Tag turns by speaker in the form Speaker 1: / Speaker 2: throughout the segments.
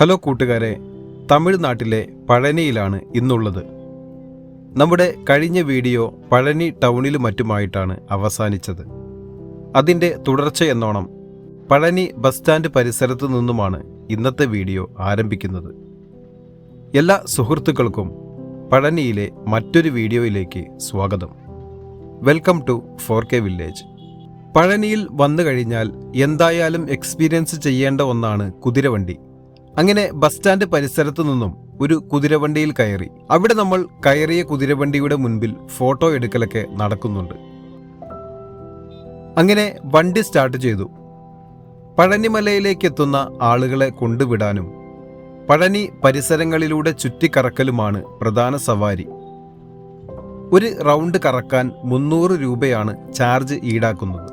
Speaker 1: Hello കൂട്ടുകാരെ തമിഴ്നാട്ടിലെ പഴനിയിലാണ് ഇന്നുള്ളത്. നമ്മുടെ കഴിഞ്ഞ വീഡിയോ പഴനി ടൗണിലും മറ്റുമായിട്ടാണ് അവസാനിച്ചത്. അതിന്റെ തുടർച്ച എന്നോണം പഴനി ബസ് സ്റ്റാൻഡ് പരിസരത്തു നിന്നുമാണ് ഇന്നത്തെ വീഡിയോ ആരംഭിക്കുന്നത്. എല്ലാ സുഹൃത്തുക്കൾക്കും പഴനിയിലെ മറ്റൊരു വീഡിയോയിലേക്ക് സ്വാഗതം. Welcome to four K village. പഴനിയിൽ വന്നു കഴിഞ്ഞാൽ എന്തായാലും എക്സ്പീരിയൻസ് ചെയ്യേണ്ട ഒന്നാണ് കുതിരവണ്ടി. അങ്ങനെ ബസ് സ്റ്റാൻഡ് പരിസരത്തു നിന്നും ഒരു കുതിരവണ്ടിയിൽ കയറി. അവിടെ നമ്മൾ കയറിയ കുതിരവണ്ടിയുടെ മുൻപിൽ ഫോട്ടോ എടുക്കലൊക്കെ നടക്കുന്നുണ്ട്. അങ്ങനെ വണ്ടി സ്റ്റാർട്ട് ചെയ്തു. പഴനിമലയിലേക്ക് എത്തുന്ന ആളുകളെ കൊണ്ടുവിടാനും പഴനി പരിസരങ്ങളിലൂടെ ചുറ്റിക്കറക്കലുമാണ് പ്രധാന സവാരി. ഒരു റൗണ്ട് കറക്കാൻ മുന്നൂറ് രൂപയാണ് ചാർജ് ഈടാക്കുന്നത്.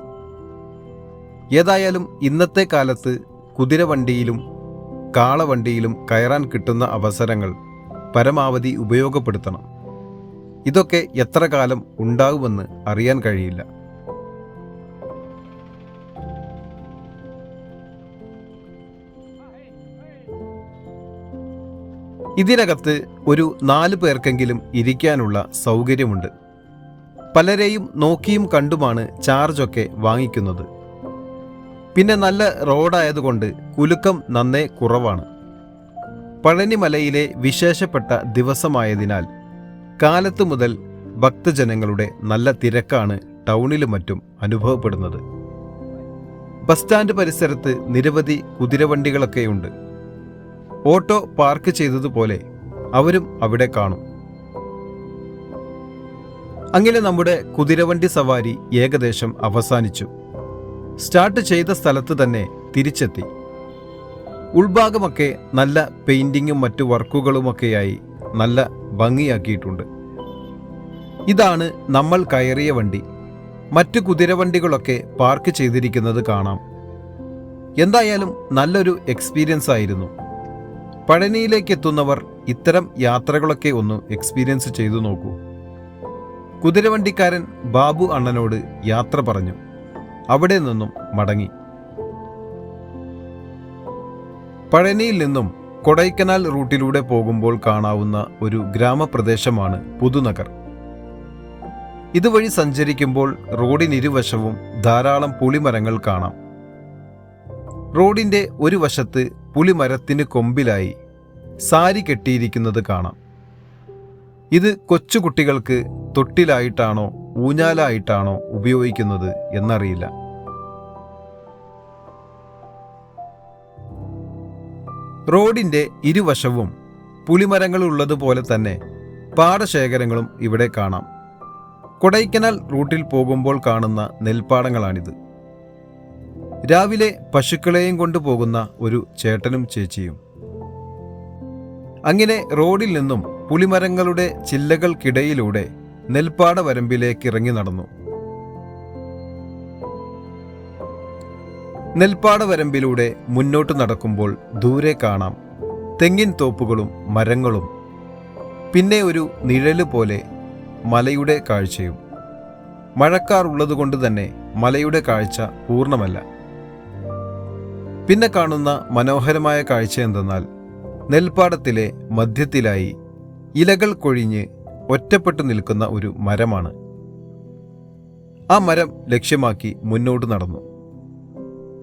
Speaker 1: ഏതായാലും ഇന്നത്തെ കാലത്ത് കുതിരവണ്ടിയിലും കാളവണ്ടിയിലും കയറാൻ കിട്ടുന്ന അവസരങ്ങൾ പരമാവധി ഉപയോഗപ്പെടുത്തണം. ഇതൊക്കെ എത്ര കാലം ഉണ്ടാകുമെന്ന് അറിയാൻ കഴിയില്ല. ഇതിനകത്ത് ഒരു നാല് പേർക്കെങ്കിലും ഇരിക്കാനുള്ള സൗകര്യമുണ്ട്. പലരെയും നോക്കിയും കണ്ടുമാണ് ചാർജൊക്കെ വാങ്ങിക്കുന്നത്. പിന്നെ നല്ല റോഡായതുകൊണ്ട് കുലുക്കം നന്നേ കുറവാണ്. പഴനിമലയിലെ വിശേഷപ്പെട്ട ദിവസമായതിനാൽ കാലത്തു മുതൽ ഭക്തജനങ്ങളുടെ നല്ല തിരക്കാണ് ടൗണിലും മറ്റും അനുഭവപ്പെടുന്നത്. ബസ് സ്റ്റാൻഡ് പരിസരത്ത് നിരവധി കുതിരവണ്ടികളൊക്കെയുണ്ട്. ഓട്ടോ പാർക്ക് ചെയ്തതുപോലെ അവരും അവിടെ കാണും. അങ്ങനെ നമ്മുടെ കുതിരവണ്ടി സവാരി ഏകദേശം അവസാനിച്ചു. സ്റ്റാർട്ട് ചെയ്ത സ്ഥലത്ത് തന്നെ തിരിച്ചെത്തി. ഉൾഭാഗമൊക്കെ നല്ല പെയിന്റിങ്ങും മറ്റു വർക്കുകളുമൊക്കെയായി നല്ല ഭംഗിയാക്കിയിട്ടുണ്ട്. ഇതാണ് നമ്മൾ കയറിയ വണ്ടി. മറ്റു കുതിരവണ്ടികളൊക്കെ പാർക്ക് ചെയ്തിരിക്കുന്നത് കാണാം. എന്തായാലും നല്ലൊരു എക്സ്പീരിയൻസ് ആയിരുന്നു. പഴനിയിലേക്ക് എത്തുന്നവർ ഇത്തരം യാത്രകളൊക്കെ ഒന്ന് എക്സ്പീരിയൻസ് ചെയ്തു നോക്കൂ. കുതിരവണ്ടിക്കാരൻ ബാബു അണ്ണനോട് യാത്ര പറഞ്ഞു. അവിടെ നിന്നും മടങ്ങി. പഴനിയിൽ നിന്നും കൊടൈക്കനാൽ റൂട്ടിലൂടെ പോകുമ്പോൾ കാണാവുന്ന ഒരു ഗ്രാമപ്രദേശമാണ് പുതുനഗർ. ഇതുവഴി സഞ്ചരിക്കുമ്പോൾ റോഡിനിരുവശവും ധാരാളം പുളിമരങ്ങൾ കാണാം. റോഡിന്റെ ഒരു വശത്ത് പുളിമരത്തിന് കൊമ്പിലായി സാരി കെട്ടിയിരിക്കുന്നത് കാണാം. ഇത് കൊച്ചുകുട്ടികൾക്ക് തൊട്ടിലായിട്ടാണോ ഊഞ്ഞാലായിട്ടാണോ ഉപയോഗിക്കുന്നത് എന്നറിയില്ല. റോഡിന്റെ ഇരുവശവും പുളിമരങ്ങളുള്ളതുപോലെ തന്നെ പാടശേഖരങ്ങളും ഇവിടെ കാണാം. കൊടൈക്കനാൽ റൂട്ടിൽ പോകുമ്പോൾ കാണുന്ന നെൽപ്പാടങ്ങളാണിത്. രാവിലെ പശുക്കളെയും കൊണ്ടുപോകുന്ന ഒരു ചേട്ടനും ചേച്ചിയും. അങ്ങനെ റോഡിൽ നിന്നും പുളിമരങ്ങളുടെ ചില്ലകൾക്കിടയിലൂടെ നെൽപ്പാട വരമ്പിലേക്ക് ഇറങ്ങി നടന്നു. നെൽപ്പാട വരമ്പിലൂടെ മുന്നോട്ട് നടക്കുമ്പോൾ ദൂരെ കാണാം തെങ്ങിൻ തോപ്പുകളും മരങ്ങളും പിന്നെ ഒരു നിഴൽ പോലെ മലയുടെ കാഴ്ചയും. മഴക്കാർ ഉള്ളതുകൊണ്ട് തന്നെ മലയുടെ കാഴ്ച പൂർണമല്ല. പിന്നെ കാണുന്ന മനോഹരമായ കാഴ്ച എന്തെന്നാൽ നെൽപ്പാടത്തിലെ മധ്യത്തിലായി ഇലകൾ കൊഴിഞ്ഞ് ഒറ്റപ്പെട്ടു നിൽക്കുന്ന ഒരു മരമാണ്. ആ മരം ലക്ഷ്യമാക്കി മുന്നോട്ട് നടന്നു.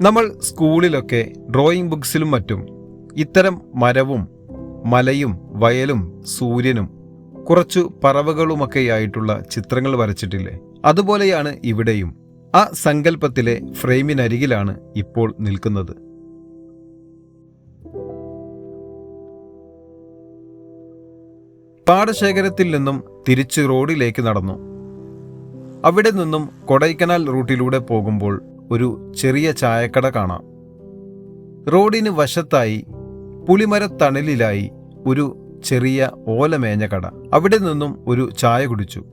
Speaker 1: നമ്മൾ സ്കൂളിലൊക്കെ ഡ്രോയിങ് ബുക്സിലും മറ്റും ഇത്തരം മരവും മലയും വയലും സൂര്യനും കുറച്ചു പറവകളുമൊക്കെയായിട്ടുള്ള ചിത്രങ്ങൾ വരച്ചിട്ടില്ലേ? അതുപോലെയാണ് ഇവിടെയും. ആ സങ്കല്പത്തിലെ ഫ്രെയിമിനരികിലാണ് ഇപ്പോൾ നിൽക്കുന്നത്. പാടശേഖരത്തിൽ നിന്നും തിരിച്ച് റോഡിലേക്ക് നടന്നു. അവിടെ നിന്നും കൊടൈക്കനാൽ റൂട്ടിലൂടെ പോകുമ്പോൾ ഒരു ചെറിയ ചായക്കട കാണാം. റോഡിന് വശത്തായി പുളിമരത്തണലിലായി ഒരു ചെറിയ ഓലമേഞ്ഞ കട. അവിടെ നിന്നും ഒരു ചായ കുടിച്ചു.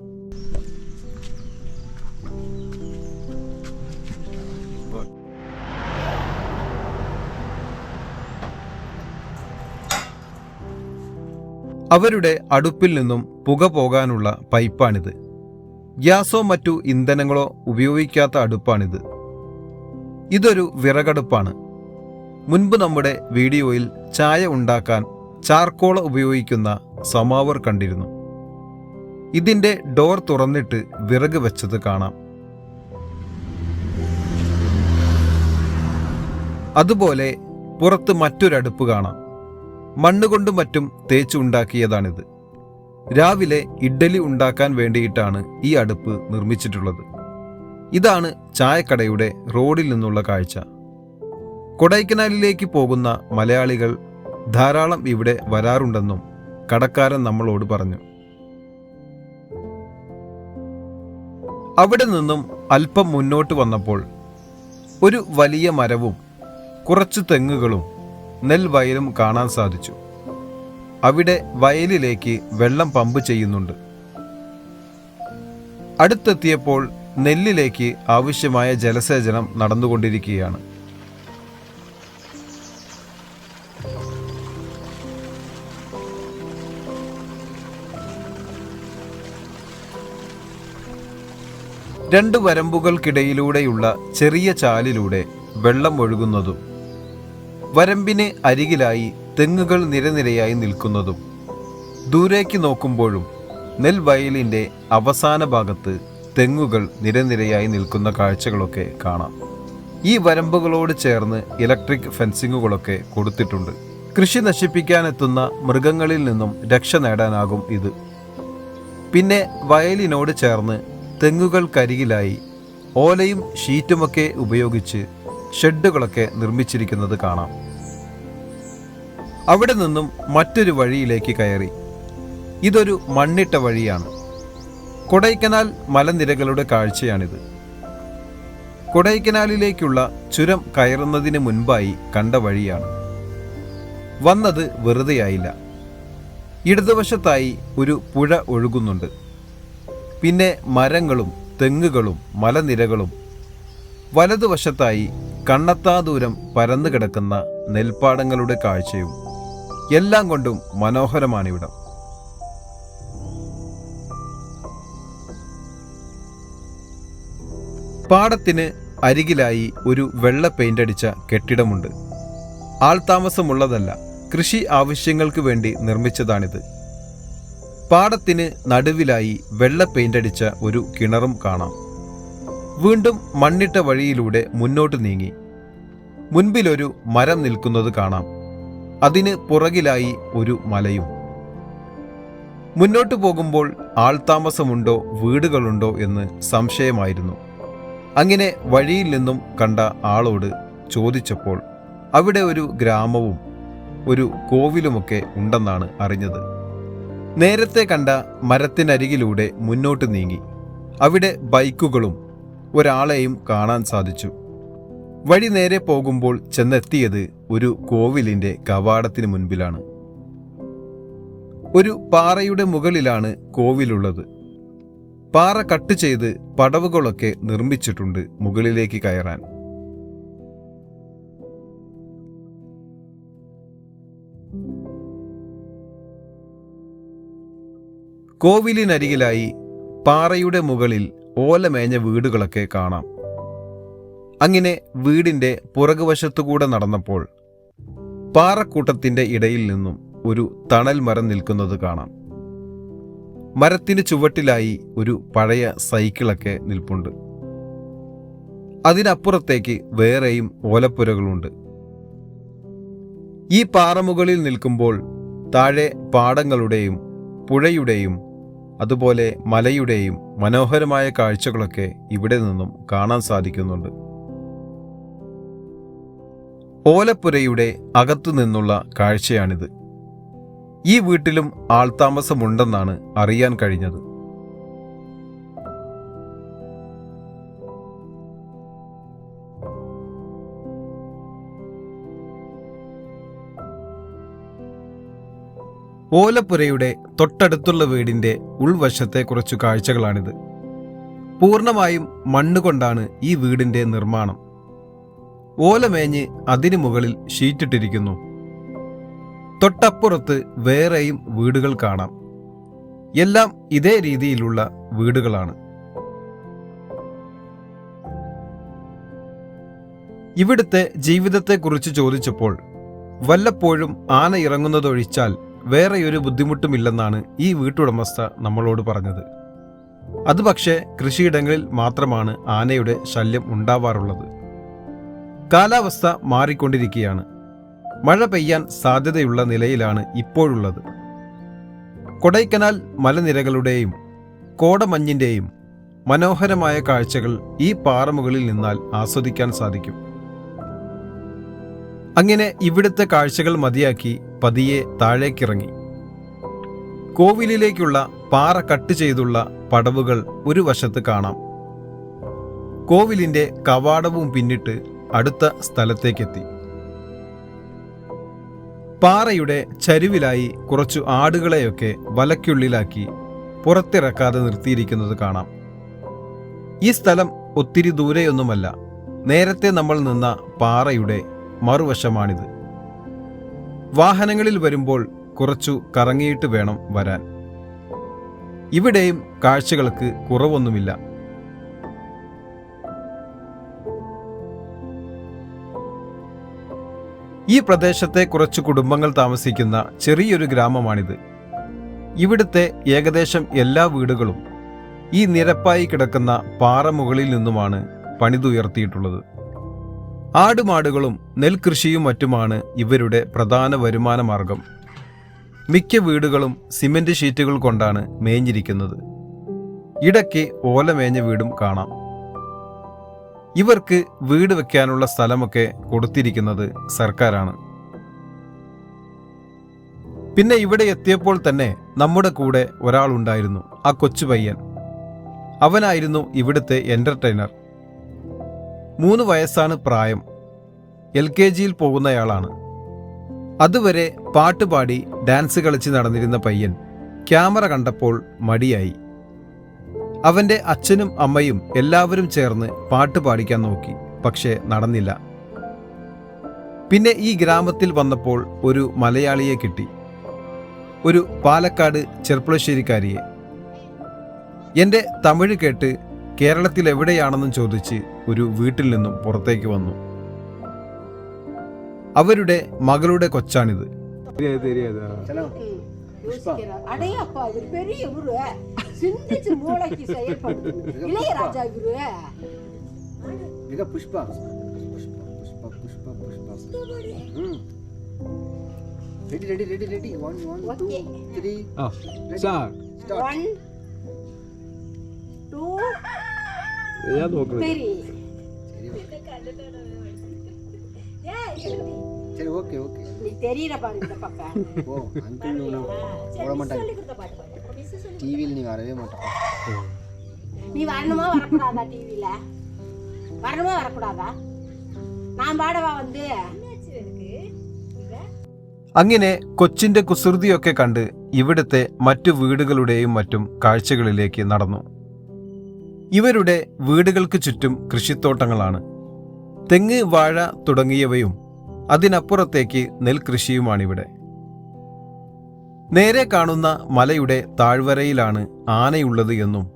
Speaker 1: അവരുടെ അടുപ്പിൽ നിന്നും പുക പോകാനുള്ള പൈപ്പാണിത്. ഗ്യാസോ മറ്റു ഇന്ധനങ്ങളോ ഉപയോഗിക്കാത്ത അടുപ്പാണിത്. ഇതൊരു വിറകടുപ്പാണ്. മുൻപ് നമ്മുടെ വീഡിയോയിൽ ചായ ഉണ്ടാക്കാൻ ചാർക്കോള ഉപയോഗിക്കുന്ന സമാവർ കണ്ടിരുന്നു. ഇതിന്റെ ഡോർ തുറന്നിട്ട് വിറക് വെച്ചത് കാണാം. അതുപോലെ പുറത്ത് മറ്റൊരടുപ്പ് കാണാം. മണ്ണുകൊണ്ടും മറ്റും തേച്ചുണ്ടാക്കിയതാണിത് രാവിലെ ഇഡ്ഡലി ഉണ്ടാക്കാൻ വേണ്ടിയിട്ടാണ് ഈ അടുപ്പ് നിർമ്മിച്ചിട്ടുള്ളത്. ഇതാണ് ചായക്കടയുടെ റോഡിൽ നിന്നുള്ള കാഴ്ച. കൊടൈക്കനാലിലേക്ക് പോകുന്ന മലയാളികൾ ധാരാളം ഇവിടെ വരാറുണ്ടെന്നും കടക്കാരൻ നമ്മളോട് പറഞ്ഞു. അവിടെ നിന്നും അല്പം മുന്നോട്ട് വന്നപ്പോൾ ഒരു വലിയ മരവും കുറച്ചു തെങ്ങുകളും നെൽവയലും കാണാൻ സാധിച്ചു. അവിടെ വയലിലേക്ക് വെള്ളം പമ്പ് ചെയ്യുന്നുണ്ട്. അടുത്തെത്തിയപ്പോൾ നെല്ലിലേക്ക് ആവശ്യമായ ജലസേചനം നടന്നുകൊണ്ടിരിക്കുകയാണ്. രണ്ട് വരമ്പുകൾക്കിടയിലൂടെയുള്ള ചെറിയ ചാലിലൂടെ വെള്ളം ഒഴുകുന്നതും വരമ്പിന് അരികിലായി തെങ്ങുകൾ നിരനിരയായി നിൽക്കുന്നതും ദൂരേക്ക് നോക്കുമ്പോഴും നെൽവയലിന്റെ അവസാന ഭാഗത്ത് തെങ്ങുകൾ നിരനിരയായി നിൽക്കുന്ന കാഴ്ചകളൊക്കെ കാണാം. ഈ വരമ്പുകളോട് ചേർന്ന് ഇലക്ട്രിക് ഫെൻസിങ്ങുകളൊക്കെ കൊടുത്തിട്ടുണ്ട്. കൃഷി നശിപ്പിക്കാനെത്തുന്ന മൃഗങ്ങളിൽ നിന്നും രക്ഷ നേടാനാകും ഇത്. പിന്നെ വയലിനോട് ചേർന്ന് തെങ്ങുകൾക്കരികിലായി ഓലയും ഷീറ്റുമൊക്കെ ഉപയോഗിച്ച് ഷെഡുകളൊക്കെ നിർമ്മിച്ചിരിക്കുന്നത് കാണാം. അവിടെ നിന്നും മറ്റൊരു വഴിയിലേക്ക് കയറി. ഇതൊരു മണ്ണിട്ട വഴിയാണ്. കൊടൈക്കനാൽ മലനിരകളുടെ കാഴ്ചയാണിത്. കൊടൈക്കനാലിലേക്കുള്ള ചുരം കയറുന്നതിന് മുൻപായി കണ്ട വഴിയാണ്. വന്നത് വെറുതെയായില്ല. ഇടതുവശത്തായി ഒരു പുഴ ഒഴുകുന്നുണ്ട്. പിന്നെ മരങ്ങളും തെങ്ങുകളും മലനിരകളും വലതുവശത്തായി കണ്ണത്താ ദൂരം പരന്നു കിടക്കുന്ന നെൽപ്പാടങ്ങളുടെ കാഴ്ചയും എല്ലാം കൊണ്ടും മനോഹരമാണിവിടം. പാടത്തിന് അരികിലായി ഒരു വെള്ള പെയിന്റ് അടിച്ച കെട്ടിടമുണ്ട്. ആൾതാമസമുള്ളതല്ല കൃഷി ആവശ്യങ്ങൾക്ക് വേണ്ടി നിർമ്മിച്ചതാണിത്. പാടത്തിന് നടുവിലായി വെള്ള പെയിന്റ് അടിച്ച ഒരു കിണറും കാണാം. വീണ്ടും മണ്ണിട്ട വഴിയിലൂടെ മുന്നോട്ട് നീങ്ങി. മുൻപിലൊരു മരം നിൽക്കുന്നത് കാണാം. അതിന് പുറകിലായി ഒരു മലയും. മുന്നോട്ട് പോകുമ്പോൾ ആൾതാമസമുണ്ടോ വീടുകളുണ്ടോ എന്ന് സംശയമായിരുന്നു. അങ്ങനെ വഴിയിൽ നിന്നും കണ്ട ആളോട് ചോദിച്ചപ്പോൾ അവിടെ ഒരു ഗ്രാമവും ഒരു കോവിലുമൊക്കെ ഉണ്ടെന്നാണ് അറിഞ്ഞത്. നേരത്തെ കണ്ട മരത്തിനരികിലൂടെ മുന്നോട്ട് നീങ്ങി. അവിടെ ബൈക്കുകളും ഒരാളെയും കാണാൻ സാധിച്ചു. വഴി നേരെ പോകുമ്പോൾ ചെന്നെത്തിയത് ഒരു കോവിലിന്റെ കവാടത്തിന് മുൻപിലാണ്. ഒരു പാറയുടെ മുകളിലാണ് കോവിലുള്ളത്. പാറ കട്ട് ചെയ്ത് പടവുകളൊക്കെ നിർമ്മിച്ചിട്ടുണ്ട് മുകളിലേക്ക് കയറാൻ. കോവിലിനരികിലായി പാറയുടെ മുകളിൽ ഓലമേഞ്ഞ വീടുകളൊക്കെ കാണാം. അങ്ങനെ വീടിന്റെ പുറകുവശത്തുകൂടെ നടന്നപ്പോൾ പാറക്കൂട്ടത്തിന്റെ ഇടയിൽ നിന്നും ഒരു തണൽ മരം നിൽക്കുന്നത് കാണാം. മരത്തിന് ചുവട്ടിലായി ഒരു പഴയ സൈക്കിളൊക്കെ നിൽപ്പുണ്ട്. അതിനപ്പുറത്തേക്ക് വേറെയും ഓലപ്പുരകളുണ്ട്. ഈ പാറമുകളിൽ നിൽക്കുമ്പോൾ താഴെ പാടങ്ങളുടെയും പുഴയുടെയും അതുപോലെ മലയുടെയും മനോഹരമായ കാഴ്ചകളൊക്കെ ഇവിടെ നിന്നും കാണാൻ സാധിക്കുന്നുണ്ട്. ഓലപ്പുരയുടെ അകത്തു നിന്നുള്ള കാഴ്ചയാണിത്. ഈ വീട്ടിലും ആൾതാമസമുണ്ടെന്നാണ് അറിയാൻ കഴിഞ്ഞത്. ഓലപ്പുരയുടെ തൊട്ടടുത്തുള്ള വീടിന്റെ ഉൾവശത്തെ കുറച്ചു കാഴ്ചകളാണിത്. പൂർണമായും മണ്ണുകൊണ്ടാണ് ഈ വീടിന്റെ നിർമ്മാണം. ഓലമേഞ്ഞ് അതിനു മുകളിൽ ഷീറ്റിട്ടിരിക്കുന്നു. തൊട്ടപ്പുറത്ത് വേറെയും വീടുകൾ കാണാം. എല്ലാം ഇതേ രീതിയിലുള്ള വീടുകളാണ്. ഇവിടുത്തെ ജീവിതത്തെക്കുറിച്ച് ചോദിച്ചപ്പോൾ വല്ലപ്പോഴും ആന ഇറങ്ങുന്നതൊഴിച്ചാൽ വേറെയൊരു ബുദ്ധിമുട്ടുമില്ലെന്നാണ് ഈ വീട്ടുടമസ്ഥ നമ്മളോട് പറഞ്ഞത്. അത് പക്ഷേ കൃഷിയിടങ്ങളിൽ മാത്രമാണ് ആനയുടെ ശല്യം ഉണ്ടാവാറുള്ളത്. കാലാവസ്ഥ മാറിക്കൊണ്ടിരിക്കുകയാണ്. മഴ പെയ്യാൻ സാധ്യതയുള്ള നിലയിലാണ് ഇപ്പോഴുള്ളത്. കൊടൈക്കനാൽ മലനിരകളുടെയും കോടമഞ്ഞിന്റെയും മനോഹരമായ കാഴ്ചകൾ ഈ പാറമുകളിൽ നിന്നാൽ ആസ്വദിക്കാൻ സാധിക്കും. അങ്ങനെ ഇവിടുത്തെ കാഴ്ചകൾ മതിയാക്കി പതിയെ താഴേക്കിറങ്ങി. കോവിലിലേക്കുള്ള പാറ കട്ട് ചെയ്തുള്ള പടവുകൾ ഒരു വശത്ത് കാണാം. കോവിലിന്റെ കവാടവും പിന്നിട്ട് അടുത്ത സ്ഥലത്തേക്കെത്തി. പാറയുടെ ചരിവിലായി കുറച്ചു ആടുകളെയൊക്കെ വലയ്ക്കുള്ളിലാക്കി പുറത്തിറക്കാതെ നിർത്തിയിരിക്കുന്നത് കാണാം. ഈ സ്ഥലം ഒത്തിരി ദൂരെയൊന്നുമല്ല. നേരത്തെ നമ്മൾ നിന്ന പാറയുടെ മറുവശമാണിത്. വാഹനങ്ങളിൽ വരുമ്പോൾ കുറച്ചു കറങ്ങിയിട്ട് വേണം വരാൻ. ഇവിടെയും കാഴ്ചകൾക്ക് കുറവൊന്നുമില്ല. ഈ പ്രദേശത്തെ കുറച്ച് കുടുംബങ്ങൾ താമസിക്കുന്ന ചെറിയൊരു ഗ്രാമമാണിത്. ഇവിടുത്തെ ഏകദേശം എല്ലാ വീടുകളും ഈ നിരപ്പായി കിടക്കുന്ന പാറമുകളിൽ നിന്നുമാണ് പണിതുയർത്തിയിട്ടുള്ളത്. ആടുമാടുകളും നെൽകൃഷിയും മറ്റുമാണ് ഇവരുടെ പ്രധാന വരുമാന മാർഗം മിക്ക വീടുകളും സിമന്റ് ഷീറ്റുകൾ കൊണ്ടാണ് മേഞ്ഞിരിക്കുന്നത്. ഇടയ്ക്ക് ഓലമേഞ്ഞ വീടും കാണാം. ഇവർക്ക് വീട് വെക്കാനുള്ള സ്ഥലമൊക്കെ കൊടുത്തിരിക്കുന്നത് സർക്കാരാണ്. പിന്നെ ഇവിടെ എത്തിയപ്പോൾ തന്നെ നമ്മുടെ കൂടെ ഒരാളുണ്ടായിരുന്നു ആ കൊച്ചു പയ്യൻ. അവനായിരുന്നു ഇവിടുത്തെ എന്റർടൈനർ മൂന്ന് വയസ്സാണ് പ്രായം. എൽ കെ ജിയിൽ പോകുന്നയാളാണ്. അതുവരെ പാട്ടുപാടി ഡാൻസ് കളിച്ച് നടന്നിരുന്ന പയ്യൻ ക്യാമറ കണ്ടപ്പോൾ മടിയായി. അവന്റെ അച്ഛനും അമ്മയും എല്ലാവരും ചേർന്ന് പാട്ട് പാടിക്കാൻ നോക്കി പക്ഷേ നടന്നില്ല. പിന്നെ ഈ ഗ്രാമത്തിൽ വന്നപ്പോൾ ഒരു മലയാളിയെ കിട്ടി. ഒരു പാലക്കാട് ചെർപ്പുളശ്ശേരിക്കാരിയെ. എന്റെ തമിഴ് കേട്ട് കേരളത്തിൽ എവിടെയാണെന്നും ചോദിച്ച് ഒരു വീട്ടിൽ നിന്നും പുറത്തേക്ക് വന്നു. അവരുടെ മകളുടെ കൊച്ചാണിത്.
Speaker 2: രണ്ട് രണ്ട് രണ്ട് രണ്ട് വൺ വൺ
Speaker 3: ടു
Speaker 2: ത്രീ
Speaker 1: ആ.
Speaker 2: സാർ
Speaker 3: വൺ കണ്ടു
Speaker 1: ഞാൻ
Speaker 2: നോക്കണം
Speaker 3: நீ வரணுமா வரக்கூடாதா டிவில வரணுமா வரக்கூடாதா நான் பாடவா வந்து
Speaker 1: അങ്ങനെ കൊച്ചിന്റെ കുസൃതിയൊക്കെ കണ്ട് ഇവിടുത്തെ മറ്റു വീടുകളുടെയും മറ്റും കാഴ്ചകളിലേക്ക് നടന്നു. ഇവരുടെ വീടുകൾക്ക് ചുറ്റും കൃഷിത്തോട്ടങ്ങളാണ്. തെങ്ങ് വാഴ തുടങ്ങിയവയും അതിനപ്പുറത്തേക്ക് നെൽകൃഷിയുമാണിവിടെ. നേരെ കാണുന്ന മലയുടെ താഴ്വരയിലാണ് ആനയുള്ളത് എന്നും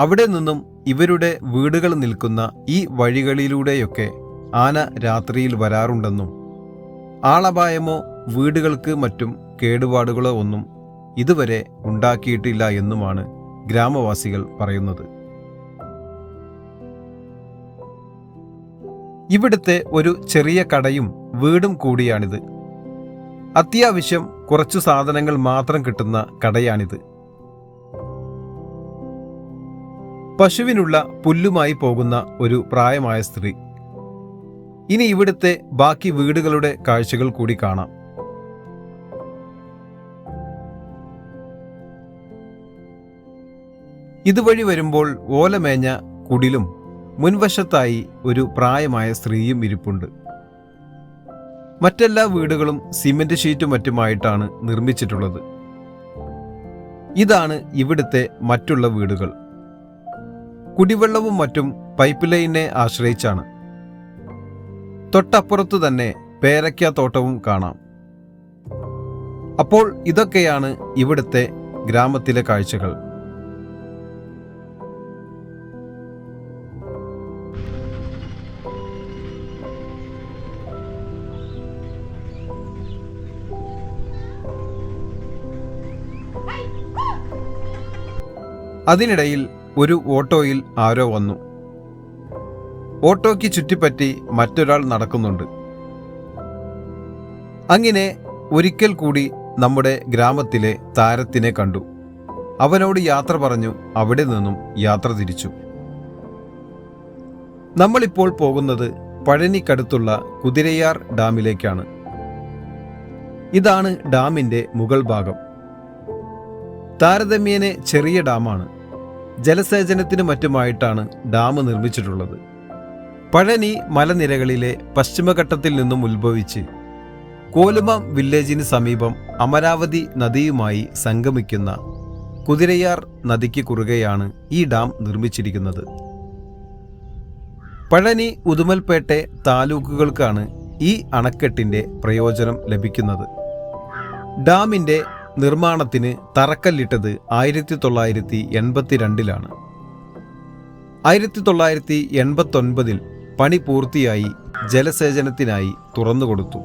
Speaker 1: അവിടെ നിന്നും ഇവരുടെ വീടുകൾ നിൽക്കുന്ന ഈ വഴികളിലൂടെയൊക്കെ ആന രാത്രിയിൽ വരാറുണ്ടെന്നും ആളപായമോ വീടുകൾക്ക് മറ്റും കേടുപാടുകളോ ഒന്നും ഇതുവരെ ഉണ്ടാക്കിയിട്ടില്ല എന്നുമാണ് ഗ്രാമവാസികൾ പറയുന്നത്. ഇവിടുത്തെ ഒരു ചെറിയ കടയും വീടും കൂടിയാണിത്. അത്യാവശ്യം കുറച്ചു സാധനങ്ങൾ മാത്രം കിട്ടുന്ന കടയാണിത്. പശുവിനുള്ള പുല്ലുമായി പോകുന്ന ഒരു പ്രായമായ സ്ത്രീ. ഇനി ഇവിടുത്തെ ബാക്കി വീടുകളുടെ കാഴ്ചകൾ കൂടി കാണാം. ഇതുവഴി വരുമ്പോൾ ഓലമേഞ്ഞ കുടിലും മുൻവശത്തായി ഒരു പ്രായമായ സ്ത്രീയും ഇരിപ്പുണ്ട്. മറ്റെല്ലാ വീടുകളും സിമെന്റ് ഷീറ്റും മറ്റുമായിട്ടാണ് നിർമ്മിച്ചിട്ടുള്ളത്. ഇതാണ് ഇവിടുത്തെ മറ്റുള്ള വീടുകൾ. കുടിവെള്ളവും മറ്റും പൈപ്പ് ലൈനെ ആശ്രയിച്ചാണ്. തൊട്ടപ്പുറത്ത് തന്നെ പേരയ്ക്ക തോട്ടവും കാണാം. അപ്പോൾ ഇതൊക്കെയാണ് ഇവിടുത്തെ ഗ്രാമത്തിലെ കാഴ്ചകൾ. അതിനിടയിൽ ഒരു ഓട്ടോയിൽ ആരോ വന്നു. ഓട്ടോയ്ക്ക് ചുറ്റിപ്പറ്റി മറ്റൊരാൾ നടക്കുന്നുണ്ട്. അങ്ങനെ ഒരിക്കൽ കൂടി നമ്മുടെ ഗ്രാമത്തിലെ താരത്തിനെ കണ്ടു. അവനോട് യാത്ര പറഞ്ഞു അവിടെ നിന്നും യാത്ര തിരിച്ചു. നമ്മളിപ്പോൾ പോകുന്നത് പഴനിക്കടുത്തുള്ള കുതിരയാർ ഡാമിലേക്കാണ്. ഇതാണ് ഡാമിന്റെ മുകൾ ഭാഗം. താരതമ്യേന ചെറിയ ഡാമാണ്. ജലസേചനത്തിനു മറ്റുമായിട്ടാണ് ഡാം നിർമ്മിച്ചിട്ടുള്ളത്. പഴനി മലനിരകളിലെ പശ്ചിമഘട്ടത്തിൽ നിന്നും ഉത്ഭവിച്ച് കോലുമം വില്ലേജിന് സമീപം അമരാവതി നദിയുമായി സംഗമിക്കുന്ന കുതിരയാർ നദിക്ക് കുറുകെയാണ് ഈ ഡാം നിർമ്മിച്ചിരിക്കുന്നത്. പഴനി ഉദുമൽപേട്ടെ താലൂക്കുകൾക്കാണ് ഈ അണക്കെട്ടിന്റെ പ്രയോജനം ലഭിക്കുന്നത്. ഡാമിന്റെ നിർമ്മാണത്തിന് തറക്കല്ലിട്ടത് ആയിരത്തി തൊള്ളായിരത്തി എൺപത്തിരണ്ടിലാണ് ആയിരത്തി തൊള്ളായിരത്തി എൺപത്തൊൻപതിൽ പണി പൂർത്തിയായി ജലസേചനത്തിനായി തുറന്നുകൊടുത്തു.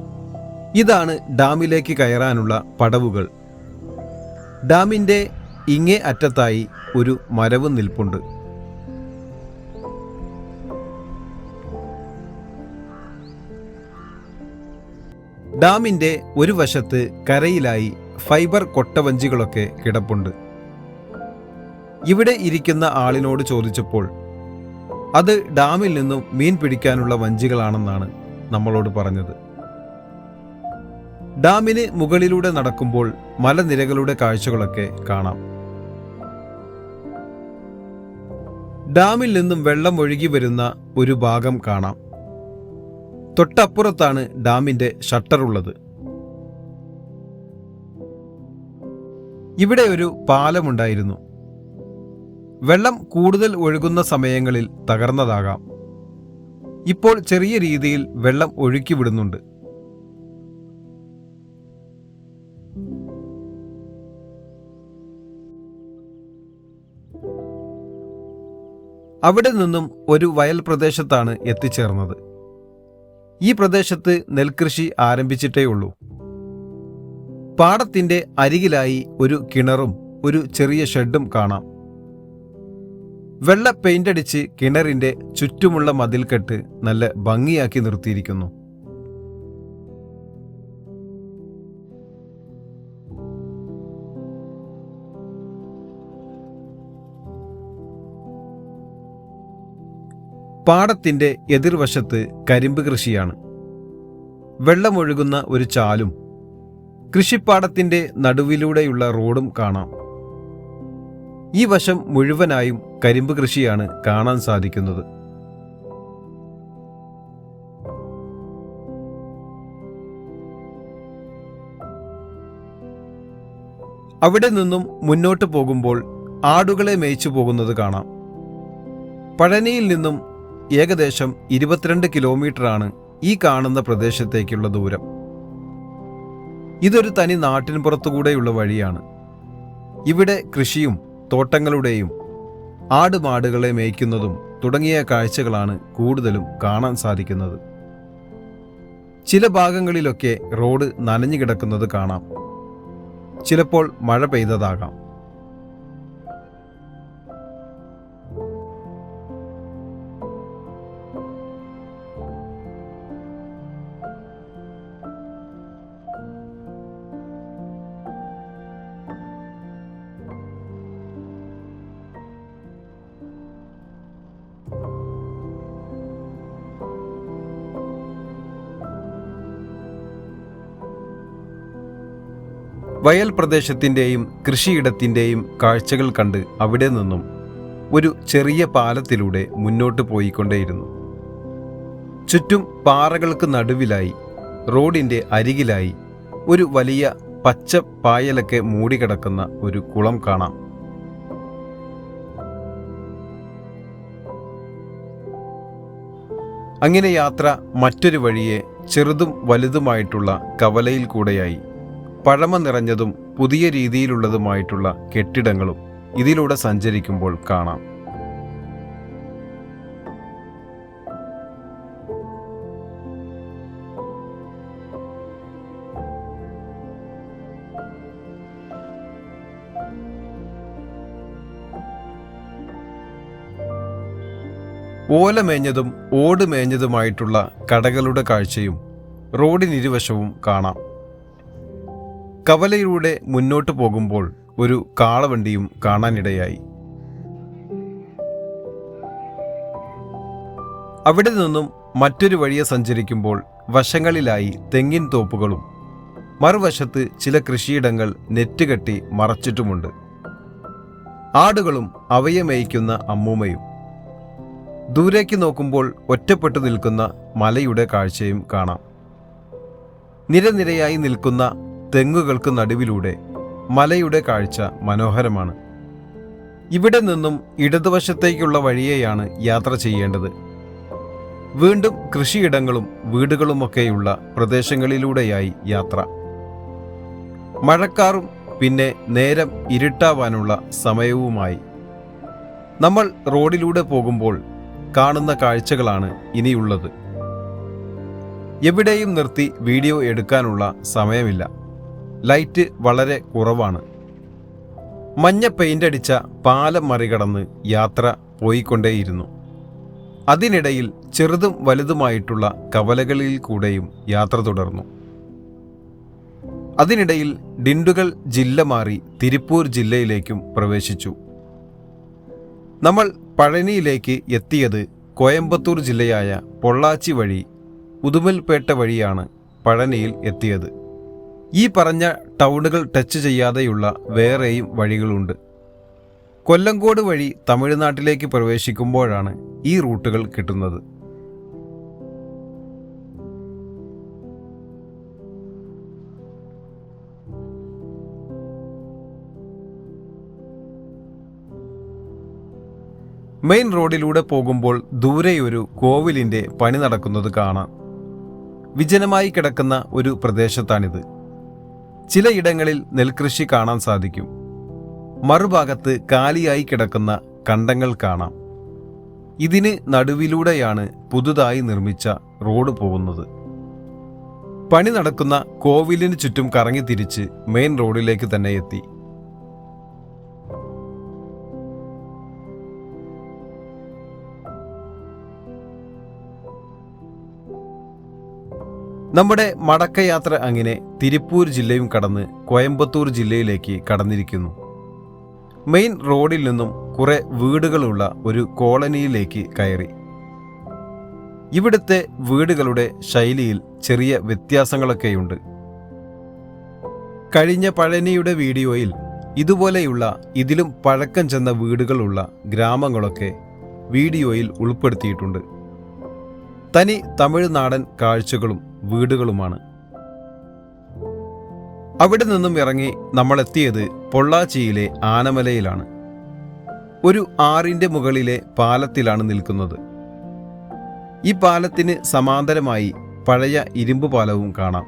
Speaker 1: ഇതാണ് ഡാമിലേക്ക് കയറാനുള്ള പടവുകൾ. ഡാമിന്റെ ഇങ്ങേ അറ്റത്തായി ഒരു മരവും നിൽപ്പുണ്ട്. ഡാമിന്റെ ഒരു വശത്ത് കരയിലായി ഫൈബർ കൊട്ടവഞ്ചികളൊക്കെ കിടപ്പുണ്ട്. ഇവിടെ ഇരിക്കുന്ന ആളിനോട് ചോദിച്ചപ്പോൾ അത് ഡാമിൽ നിന്നും മീൻ പിടിക്കാനുള്ള വഞ്ചികളാണെന്നാണ് നമ്മളോട് പറഞ്ഞത്. ഡാമിന് മുകളിലൂടെ നടക്കുമ്പോൾ മലനിരകളുടെ കാഴ്ചകളൊക്കെ കാണാം. ഡാമിൽ നിന്നും വെള്ളം ഒഴുകി വരുന്ന ഒരു ഭാഗം കാണാം. തൊട്ടപ്പുറത്താണ് ഡാമിന്റെ ഷട്ടർ ഇവിടെ ഒരു പാലമുണ്ടായിരുന്നു. വെള്ളം കൂടുതൽ ഒഴുകുന്ന സമയങ്ങളിൽ തകർന്നതാകാം. ഇപ്പോൾ ചെറിയ രീതിയിൽ വെള്ളം ഒഴുക്കി വിടുന്നുണ്ട്. അവിടെ നിന്നും ഒരു വയൽ പ്രദേശത്താണ് എത്തിച്ചേർന്നത്. ഈ പ്രദേശത്ത് നെൽകൃഷി ആരംഭിച്ചിട്ടേ ഉള്ളൂ പാടത്തിന്റെ അരികിലായി ഒരു കിണറും ഒരു ചെറിയ ഷെഡും കാണാം. വെള്ള പെയിന്റ് അടിച്ച് കിണറിന്റെ ചുറ്റുമുള്ള മതിൽക്കെട്ട് നല്ല ഭംഗിയാക്കി നിർത്തിയിരിക്കുന്നു. പാടത്തിന്റെ എതിർവശത്ത് കരിമ്പ് കൃഷിയാണ്. വെള്ളമൊഴുകുന്ന ഒരു ചാലും കൃഷിപ്പാടത്തിന്റെ നടുവിലൂടെയുള്ള റോഡും കാണാം. ഈ വശം മുഴുവനായും കരിമ്പ് കൃഷിയാണ് കാണാൻ സാധിക്കുന്നത്. അവിടെ നിന്നും മുന്നോട്ട് പോകുമ്പോൾ ആടുകളെ മേയിച്ചു പോകുന്നത് കാണാം. പഴനിയിൽ നിന്നും ഏകദേശം ഇരുപത്തിരണ്ട് കിലോമീറ്ററാണ് ഈ കാണുന്ന പ്രദേശത്തേക്കുള്ള ദൂരം. ഇതൊരു തനി നാട്ടിൻ പുറത്തുകൂടെയുള്ള വഴിയാണ്. ഇവിടെ കൃഷിയും തോട്ടങ്ങളുടെയും ആടുമാടുകളെ മേയ്ക്കുന്നതും തുടങ്ങിയ കാഴ്ചകളാണ് കൂടുതലും കാണാൻ സാധിക്കുന്നത്. ചില ഭാഗങ്ങളിലൊക്കെ റോഡ് നനഞ്ഞു കിടക്കുന്നത് കാണാം. ചിലപ്പോൾ മഴ പെയ്തതാകാം. വയൽ പ്രദേശത്തിന്റെയും കൃഷിയിടത്തിന്റെയും കാഴ്ചകൾ കണ്ട് അവിടെ നിന്നും ഒരു ചെറിയ പാലത്തിലൂടെ മുന്നോട്ട് പോയിക്കൊണ്ടേയിരുന്നു. ചുറ്റും പാറകൾക്ക് നടുവിലായി റോഡിന്റെ അരികിലായി ഒരു വലിയ പച്ച പായലൊക്കെ മൂടിക്കിടക്കുന്ന ഒരു കുളം കാണാം. അങ്ങനെ യാത്ര മറ്റൊരു വഴിയെ ചെറുതും വലുതുമായിട്ടുള്ള കവലയിൽ കൂടെയായി. പഴമ നിറഞ്ഞതും പുതിയ രീതിയിലുള്ളതുമായിട്ടുള്ള കെട്ടിടങ്ങളും ഇതിലൂടെ സഞ്ചരിക്കുമ്പോൾ കാണാം. ഓലമേഞ്ഞതും മേഞ്ഞതും ഓട് മേഞ്ഞതുമായിട്ടുള്ള കടകളുടെ കാഴ്ചയും റോഡിനിരുവശവും കാണാം. കവലയിലൂടെ മുന്നോട്ട് പോകുമ്പോൾ ഒരു കാളവണ്ടിയും കാണാനിടയായി. അവിടെ നിന്നും മറ്റൊരു വഴിയെ സഞ്ചരിക്കുമ്പോൾ വശങ്ങളിലായി തെങ്ങിൻ തോപ്പുകളും മറുവശത്ത് ചില കൃഷിയിടങ്ങൾ നെറ്റുകെട്ടി മറച്ചിട്ടുമുണ്ട്. ആടുകളും അവയെ മേയ്ക്കുന്ന അമ്മൂമ്മയും. ദൂരേക്ക് നോക്കുമ്പോൾ ഒറ്റപ്പെട്ടു നിൽക്കുന്ന മലയുടെ കാഴ്ചയും കാണാം. നിരനിരയായി നിൽക്കുന്ന തെങ്ങുകൾക്ക് നടുവിലൂടെ മലയുടെ കാഴ്ച മനോഹരമാണ്. ഇവിടെ നിന്നും ഇടതുവശത്തേക്കുള്ള വഴിയെയാണ് യാത്ര ചെയ്യേണ്ടത്. വീണ്ടും കൃഷിയിടങ്ങളും വീടുകളുമൊക്കെയുള്ള പ്രദേശങ്ങളിലൂടെയായി യാത്ര. മഴക്കാറും പിന്നെ നേരം ഇരുട്ടാവാനുള്ള സമയവുമായി. നമ്മൾ റോഡിലൂടെ പോകുമ്പോൾ കാണുന്ന കാഴ്ചകളാണ് ഇനിയുള്ളത്. എവിടെയും നിർത്തി വീഡിയോ എടുക്കാനുള്ള സമയമില്ല. ലൈറ്റ് വളരെ കുറവാണ്. മഞ്ഞ പെയിന്റ് അടിച്ച പാലം മറികടന്ന് യാത്ര പോയിക്കൊണ്ടേയിരുന്നു. അതിനിടയിൽ ചെറുതും വലുതുമായിട്ടുള്ള കവലകളിൽ കൂടെയും യാത്ര തുടർന്നു. അതിനിടയിൽ ഡിണ്ടുകൾ ജില്ല മാറി തിരുപ്പൂർ ജില്ലയിലേക്കും പ്രവേശിച്ചു. നമ്മൾ പഴനിയിലേക്ക് എത്തിയത് കോയമ്പത്തൂർ ജില്ലയായ പൊള്ളാച്ചി വഴി ഉദുമൽപേട്ട വഴിയാണ് പഴനിയിൽ എത്തിയത്. ഈ പറഞ്ഞ ടൗണുകൾ ടച്ച് ചെയ്യാതെയുള്ള വേറെയും വഴികളുണ്ട്. കൊല്ലങ്കോട് വഴി തമിഴ്നാട്ടിലേക്ക് പ്രവേശിക്കുമ്പോഴാണ് ഈ റൂട്ടുകൾ കിട്ടുന്നത്. മെയിൻ റോഡിലൂടെ പോകുമ്പോൾ ദൂരെയൊരു കോവിലിന്റെ പണി നടക്കുന്നത് കാണാം. വിജനമായി കിടക്കുന്ന ഒരു പ്രദേശത്താണിത്. ചിലയിടങ്ങളിൽ നെൽകൃഷി കാണാൻ സാധിക്കും. മറുഭാഗത്ത് കാലിയായി കിടക്കുന്ന കണ്ടങ്ങൾ കാണാം. ഇതിന് നടുവിലൂടെയാണ് പുതുതായി നിർമ്മിച്ച റോഡ് പോകുന്നത്. പണി നടക്കുന്ന കോവിലിന് ചുറ്റും കറങ്ങി തിരിച്ച് മെയിൻ റോഡിലേക്ക് തന്നെ എത്തി. നമ്മുടെ മടക്കയാത്ര അങ്ങനെ തിരുപ്പൂർ ജില്ലയും കടന്ന് കോയമ്പത്തൂർ ജില്ലയിലേക്ക് കടന്നിരിക്കുന്നു. മെയിൻ റോഡിൽ നിന്നും കുറെ വീടുകളുള്ള ഒരു കോളനിയിലേക്ക് കയറി. ഇവിടുത്തെ വീടുകളുടെ ശൈലിയിൽ ചെറിയ വ്യത്യാസങ്ങളൊക്കെയുണ്ട്. കഴിഞ്ഞ പഴനിയുടെ വീഡിയോയിൽ ഇതുപോലെയുള്ള ഇതിലും പഴക്കം ചെന്ന വീടുകളുള്ള ഗ്രാമങ്ങളൊക്കെ വീഡിയോയിൽ ഉൾപ്പെടുത്തിയിട്ടുണ്ട്. തനി തമിഴ്നാടൻ കാഴ്ചകളും വീടുകളുമാണ്. അവിടെ നിന്നും ഇറങ്ങി നമ്മൾ എത്തിയത് പൊള്ളാച്ചിയിലെ ആനമലയിലാണ്. ഒരു ആറിന്റെ മുകളിലെ പാലത്തിലാണ് നിൽക്കുന്നത്. ഈ പാലത്തിന് സമാന്തരമായി പഴയ ഇരുമ്പ് പാലവും കാണാം.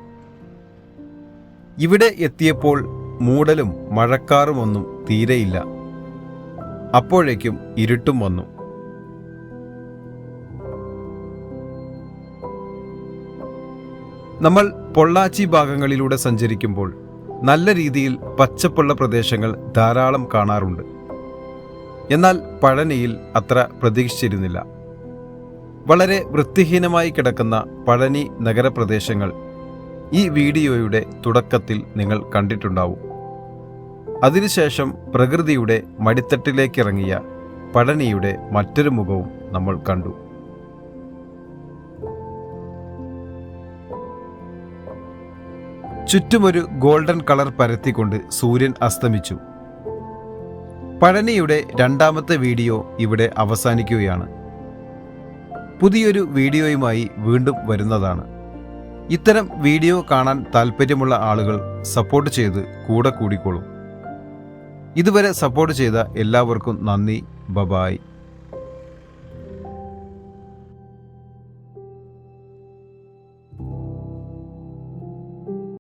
Speaker 1: ഇവിടെ എത്തിയപ്പോൾ മൂടലും മഴക്കാറുമൊന്നും തീരെയില്ല. അപ്പോഴേക്കും ഇരുട്ടും വന്നു. നമ്മൾ പൊള്ളാച്ചി ഭാഗങ്ങളിലൂടെ സഞ്ചരിക്കുമ്പോൾ നല്ല രീതിയിൽ പച്ചപ്പുള്ള പ്രദേശങ്ങൾ ധാരാളം കാണാറുണ്ട്. എന്നാൽ പഴനിയിൽ അത്ര പ്രതീക്ഷിച്ചിരുന്നില്ല. വളരെ വൃത്തിഹീനമായി കിടക്കുന്ന പഴനി നഗരപ്രദേശങ്ങൾ ഈ വീഡിയോയുടെ തുടക്കത്തിൽ നിങ്ങൾ കണ്ടിട്ടുണ്ടാവും. അതിനുശേഷം പ്രകൃതിയുടെ മടിത്തട്ടിലേക്കിറങ്ങിയ പഴനിയുടെ മറ്റൊരു മുഖവും നമ്മൾ കണ്ടു. ചുറ്റുമൊരു ഗോൾഡൻ കളർ പരത്തിക്കൊണ്ട് സൂര്യൻ അസ്തമിച്ചു. പഴനിയുടെ രണ്ടാമത്തെ വീഡിയോ ഇവിടെ അവസാനിക്കുകയാണ്. പുതിയൊരു വീഡിയോയുമായി വീണ്ടും വരുന്നതാണ്. ഇത്തരം വീഡിയോ കാണാൻ താല്പര്യമുള്ള ആളുകൾ സപ്പോർട്ട് ചെയ്ത് കൂടെ കൂടിക്കോളും. ഇതുവരെ സപ്പോർട്ട് ചെയ്ത എല്ലാവർക്കും നന്ദി ബബായ്.